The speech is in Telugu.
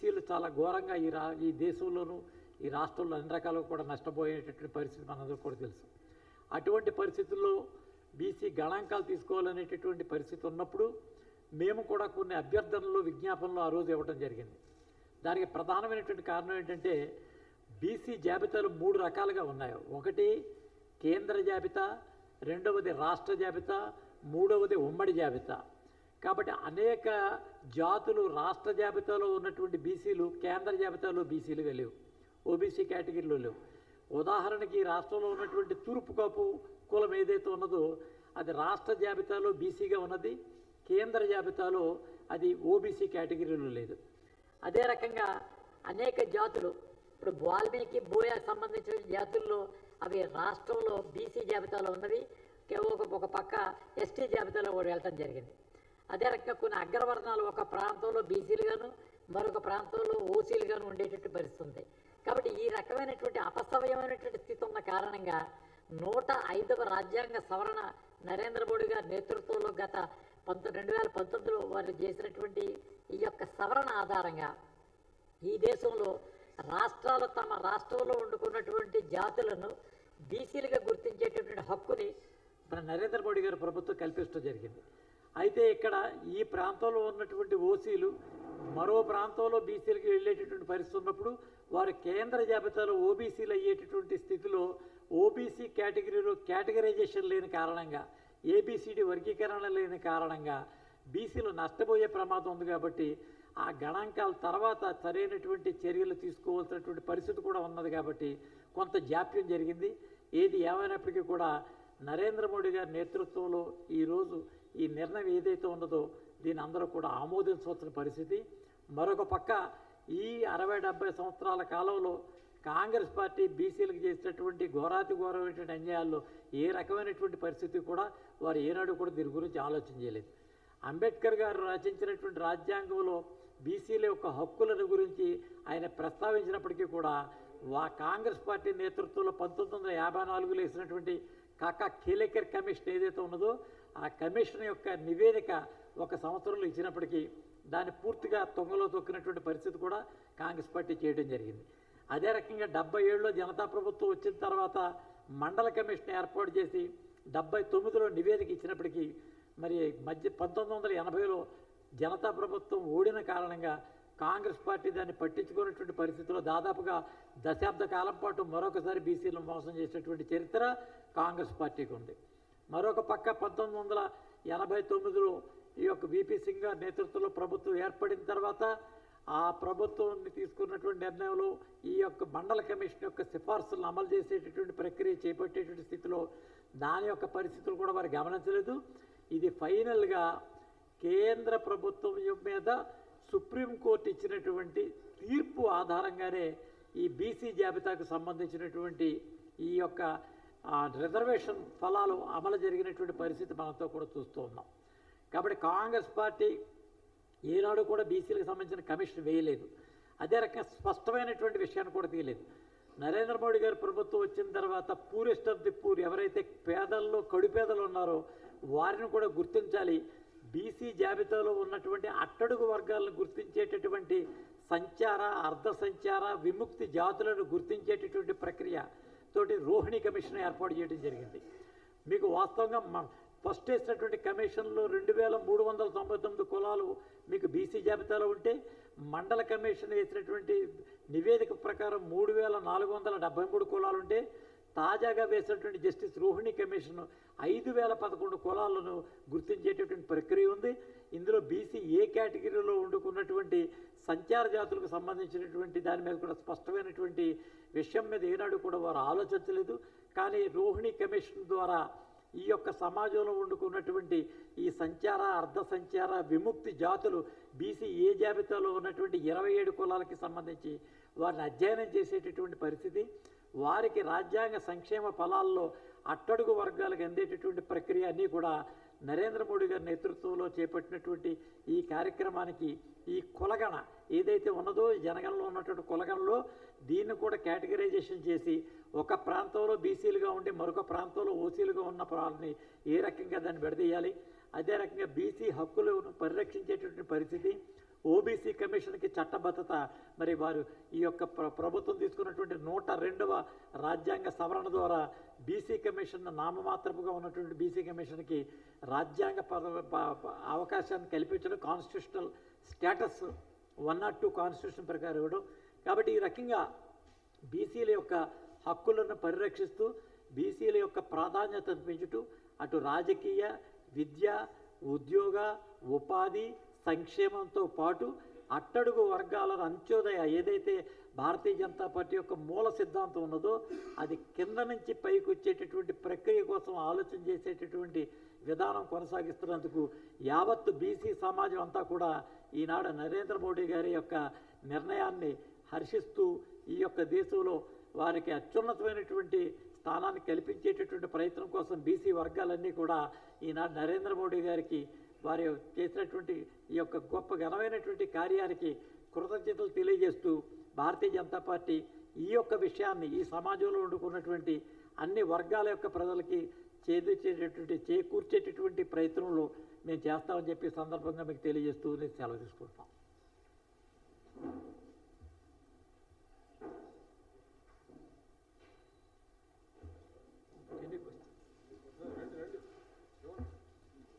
బీసీలు చాలా ఘోరంగా ఈ రా ఈ దేశంలోనూ ఈ రాష్ట్రంలో అన్ని రకాలుగా కూడా నష్టపోయేటటువంటి పరిస్థితి మనందరికీ కూడా తెలుసు. అటువంటి పరిస్థితుల్లో బీసీ గణాంకాలు తీసుకోవాలనేటటువంటి పరిస్థితి ఉన్నప్పుడు మేము కూడా కొన్ని అభ్యర్థనలు విజ్ఞాపనలు ఆ రోజు ఇవ్వడం జరిగింది. దానికి ప్రధానమైనటువంటి కారణం ఏంటంటే బీసీ జాబితాలు మూడు రకాలుగా ఉన్నాయి. ఒకటి కేంద్ర జాబితా రెండవది రాష్ట్ర జాబితా మూడవది ఉమ్మడి జాబితా. కాబట్టి అనేక జాతులు రాష్ట్ర జాబితాలో ఉన్నటువంటి బీసీలు కేంద్ర జాబితాలో బీసీలుగా లేవు. ఓబీసీ కేటగిరీలో లేవు. ఉదాహరణకి ఈ రాష్ట్రంలో ఉన్నటువంటి తూర్పు కాపు కులం ఏదైతే ఉన్నదో అది రాష్ట్ర జాబితాలో బీసీగా ఉన్నది కేంద్ర జాబితాలో అది ఓబీసీ కేటగిరీలో లేదు. అదే రకంగా అనేక జాతులు ఇప్పుడు వాల్మీకి బోయాకు సంబంధించిన జాతుల్లో అవి రాష్ట్రంలో బీసీ జాబితాలో ఉన్నవి. ఒక ఒక పక్క ఎస్టీ జాబితాలో కూడా వెళ్ళటం జరిగింది. అదే రకంగా కొన్ని అగ్రవర్ణాలు ఒక ప్రాంతంలో బీసీలుగాను మరొక ప్రాంతంలో ఓసీలుగాను ఉండేటట్టు పరిస్థితి ఉంది కాబట్టి ఈ రకమైనటువంటి అపసవ్యమైనటువంటి స్థితి ఉన్న కారణంగా నూట ఐదవ రాజ్యాంగ సవరణ నరేంద్ర మోడీ గారి నేతృత్వంలో గత పంతొ రెండు వేల పంతొమ్మిదిలో వారు చేసినటువంటి ఈ యొక్క సవరణ ఆధారంగా ఈ దేశంలో రాష్ట్రాలు తమ రాష్ట్రంలో వండుకున్నటువంటి జాతులను బీసీలుగా గుర్తించేటటువంటి హక్కుని మన నరేంద్ర మోడీ గారి ప్రభుత్వం కల్పించడం జరిగింది. అయితే ఇక్కడ ఈ ప్రాంతంలో ఉన్నటువంటి ఓసీలు మరో ప్రాంతంలో బీసీలకు వెళ్ళేటటువంటి పరిస్థితి ఉన్నప్పుడు వారు కేంద్ర జాబితాలో ఓబీసీలు అయ్యేటటువంటి స్థితిలో ఓబీసీ కేటగిరీలో కేటగరైజేషన్ లేని కారణంగా ఏబిసిడి వర్గీకరణ లేని కారణంగా బీసీలు నష్టపోయే ప్రమాదం ఉంది కాబట్టి ఆ గణాంకాల తర్వాత సరైనటువంటి చర్యలు తీసుకోవాల్సినటువంటి పరిస్థితి కూడా ఉన్నది కాబట్టి కొంత జాప్యం జరిగింది. ఏది ఏమైనప్పటికీ కూడా నరేంద్ర మోడీ గారి నేతృత్వంలో ఈరోజు ఈ నిర్ణయం ఏదైతే ఉన్నదో దీని అందరూ కూడా ఆమోదించవలసిన పరిస్థితి. మరొక పక్క ఈ అరవై డెబ్బై సంవత్సరాల కాలంలో కాంగ్రెస్ పార్టీ బీసీలకు చేసినటువంటి ఘోరాతి ఘోరమైనటువంటి అన్యాయాల్లో ఏ రకమైనటువంటి పరిస్థితి కూడా వారు ఏనాడు కూడా దీని గురించి ఆలోచన చేయలేదు. అంబేద్కర్ గారు రచించినటువంటి రాజ్యాంగంలో బీసీల యొక్క హక్కులను గురించి ఆయన ప్రస్తావించినప్పటికీ కూడా వా కాంగ్రెస్ పార్టీ నేతృత్వంలో పంతొమ్మిది వందల యాభై నాలుగులో వేసినటువంటి కాకా కేలేకర్ కమిషన్ ఏదైతే ఉన్నదో ఆ కమిషన్ యొక్క నివేదిక ఒక సంవత్సరంలో ఇచ్చినప్పటికీ దాన్ని పూర్తిగా తొంగలో తొక్కినటువంటి పరిస్థితి కూడా కాంగ్రెస్ పార్టీ చేయడం జరిగింది. అదే రకంగా డెబ్బై ఏడులో జనతా ప్రభుత్వం వచ్చిన తర్వాత మండల కమిషన్ ఏర్పాటు చేసి డెబ్బై తొమ్మిదిలో నివేదిక ఇచ్చినప్పటికీ మరి మధ్య పంతొమ్మిది వందల ఎనభైలో జనతా ప్రభుత్వం ఓడిన కారణంగా కాంగ్రెస్ పార్టీ దాన్ని పట్టించుకున్నటువంటి పరిస్థితిలో దాదాపుగా దశాబ్ద కాలం పాటు మరొకసారి బీసీలను మోసం చేసినటువంటి చరిత్ర కాంగ్రెస్ పార్టీకి ఉంది. మరొక పక్క పంతొమ్మిది వందల ఎనభై తొమ్మిదిలో ఈ యొక్క విపి సింగ్ గారి నేతృత్వంలో ప్రభుత్వం ఏర్పడిన తర్వాత ఆ ప్రభుత్వాన్ని తీసుకున్నటువంటి నిర్ణయంలో ఈ యొక్క మండల కమిషన్ యొక్క సిఫార్సులను అమలు చేసేటటువంటి ప్రక్రియ చేపట్టేటువంటి స్థితిలో దాని యొక్క పరిస్థితులు కూడా వారు గమనించలేదు. ఇది ఫైనల్గా కేంద్ర ప్రభుత్వం మీద సుప్రీంకోర్టు ఇచ్చినటువంటి తీర్పు ఆధారంగానే ఈ బీసీ జాబితాకు సంబంధించినటువంటి ఈ యొక్క రిజర్వేషన్ ఫలాలు అమలు జరిగినటువంటి పరిస్థితి మనతో కూడా చూస్తూ ఉన్నాం. కాబట్టి కాంగ్రెస్ పార్టీ ఏనాడు కూడా బీసీలకు సంబంధించిన కమిషన్ వేయలేదు. అదే రకంగా స్పష్టమైనటువంటి విషయాన్ని కూడా తీయలేదు. నరేంద్ర మోడీ గారి ప్రభుత్వం వచ్చిన తర్వాత పూరెస్ట్ ఆఫ్ ది పూర్ ఎవరైతే పేదల్లో కడుపేదలు ఉన్నారో వారిని కూడా గుర్తించాలి. బీసీ జాబితాలో ఉన్నటువంటి అట్టడుగు వర్గాలను గుర్తించేటటువంటి సంచార అర్ధ సంచార విముక్తి జాతులను గుర్తించేటటువంటి ప్రక్రియ తోటి రోహిణి కమిషన్ ఏర్పాటు చేయడం జరిగింది. మీకు వాస్తవంగా మ- ఫస్ట్ వేసినటువంటి కమిషన్లో రెండు వేల మూడు వందల తొంభై తొమ్మిది కులాలు మీకు బీసీ జాబితాలో ఉంటే మండల కమిషన్ వేసినటువంటి నివేదిక ప్రకారం మూడు వేల నాలుగు వందల డెబ్బై మూడు కులాలు ఉంటే తాజాగా వేసినటువంటి జస్టిస్ రోహిణి కమిషన్ ఐదు వేల పదకొండు కులాలను గుర్తించేటటువంటి ప్రక్రియ ఉంది. ఇందులో బీసీ ఏ కేటగిరీలో వండుకున్నటువంటి సంచార జాతులకు సంబంధించినటువంటి దాని మీద కూడా స్పష్టమైనటువంటి విషయం మీద ఏనాడు కూడా వారు ఆలోచించలేదు. కానీ రోహిణి కమిషన్ ద్వారా ఈ యొక్క సమాజంలో వండుకున్నటువంటి ఈ సంచార అర్ధ సంచార విముక్తి జాతులు బీసీ ఏ జాబితాలో ఉన్నటువంటి ఇరవై ఏడు కులాలకి సంబంధించి వారిని అధ్యయనం చేసేటటువంటి పరిస్థితి. వారికి రాజ్యాంగ సంక్షేమ ఫలాల్లో అట్టడుగు వర్గాలకు అందేటటువంటి ప్రక్రియ అన్నీ కూడా నరేంద్ర మోడీ గారి నేతృత్వంలో చేపట్టినటువంటి ఈ కార్యక్రమానికి ఈ కులగణ ఏదైతే ఉన్నదో జనగణలో ఉన్నటువంటి కులగణలో దీన్ని కూడా కేటగరైజేషన్ చేసి ఒక ప్రాంతంలో బీసీలుగా ఉండి మరొక ప్రాంతంలో ఓసీలుగా ఉన్న వాళ్ళని ఏ రకంగా దాన్ని విడదీయాలి? అదే రకంగా బీసీ హక్కులను పరిరక్షించేటటువంటి పరిస్థితి ఓబీసీ కమిషన్కి చట్టబద్ధత మరి వారు ఈ యొక్క ప్ర- ప్రభుత్వం తీసుకున్నటువంటి నూట రెండవ రాజ్యాంగ సవరణ ద్వారా బీసీ కమిషన్ నామమాత్రపుగా ఉన్నటువంటి బీసీ కమిషన్కి రాజ్యాంగ పద- ప- అవకాశాన్ని కల్పించడం constitutional status one not two constitution ప్రకారం ఇవ్వడం. కాబట్టి ఈ రకంగా బీసీల యొక్క హక్కులను పరిరక్షిస్తూ బీసీల యొక్క ప్రాధాన్యతను పెంచుతూ అటు రాజకీయ విద్య ఉద్యోగ ఉపాధి సంక్షేమంతో పాటు అట్టడుగు వర్గాల అంత్యోదయ ఏదైతే భారతీయ జనతా పార్టీ యొక్క మూల సిద్ధాంతం ఉన్నదో అది కింద నుంచి పైకి వచ్చేటటువంటి ప్రక్రియ కోసం ఆలోచన చేసేటటువంటి విధానం కొనసాగిస్తున్నందుకు యావత్తు బీసీ సమాజం అంతా కూడా ఈనాడు నరేంద్ర మోడీ గారి యొక్క నిర్ణయాన్ని హర్షిస్తూ ఈ యొక్క దేశంలో వారికి అత్యున్నతమైనటువంటి స్థానాన్ని కల్పించేటటువంటి ప్రయత్నం కోసం బీసీ వర్గాలన్నీ కూడా ఈనాడు నరేంద్ర మోడీ గారికి వారి చేసినటువంటి ఈ యొక్క గొప్ప ఘనమైనటువంటి కార్యానికి కృతజ్ఞతలు తెలియజేస్తూ భారతీయ జనతా పార్టీ ఈ యొక్క విషయాన్ని ఈ సమాజంలో వండుకున్నటువంటి అన్ని వర్గాల యొక్క ప్రజలకి చేదొచ్చేటటువంటి చేకూర్చేటటువంటి ప్రయత్నంలో మేము చేస్తామని చెప్పి సందర్భంగా మీకు తెలియజేస్తూ నేను సెలవు తీసుకుంటాం